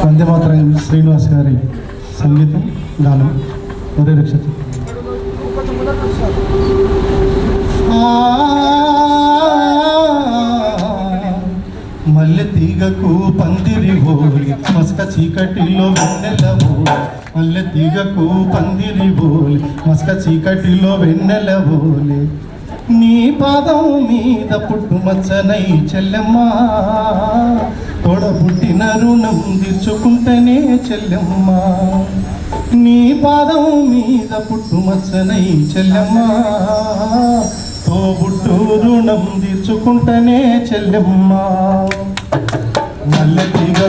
వందేమాతరం శ్రీనివాస్ గారి సంగీతం గానం. ఒరే రక్ష మల్లె తీగకు పందిరి బోలి మసక చీకటిలో వెన్నెల బోలి మల్లె తీగకు పందిరి బోలి మస్క చీకటిలో వెన్నెల బోలి నీ పాదం మీద పుట్టు మచ్చనై చెల్లెమ్మా కట్టిన రుణం తీర్చుకుంటేనే చెల్లెమ్మ. నీ పాదం మీద పుట్టు మచ్చనై చెల్లెమ్మ. తోబుట్టు రుణం తీర్చుకుంటేనే చెల్లెమ్మ. మల్లె తీగ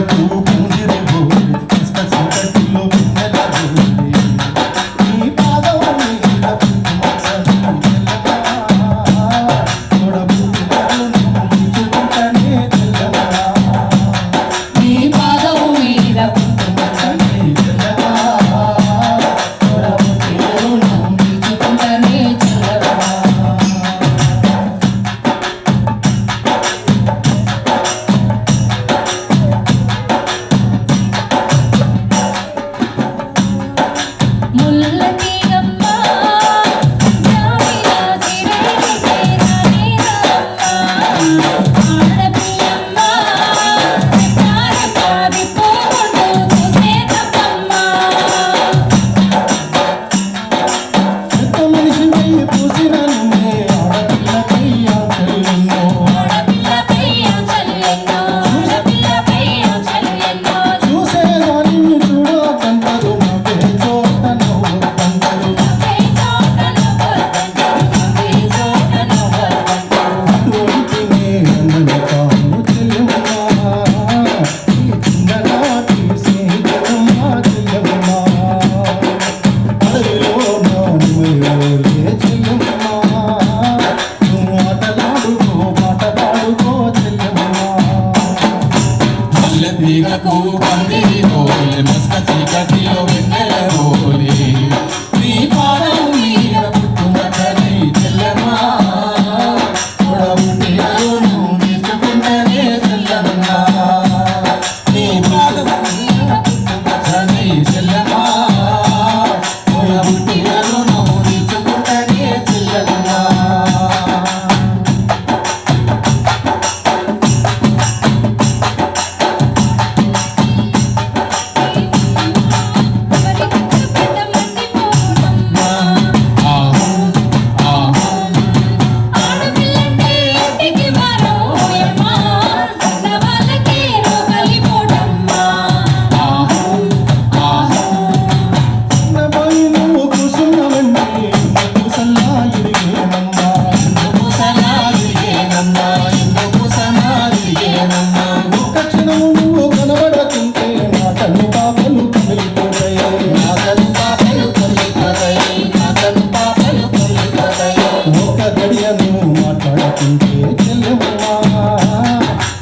లేకుంటే చెల్లెమ్మా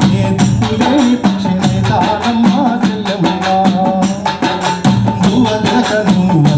నేను పక్షి దానమ్మా చెల్లెమ్మా నువ్వు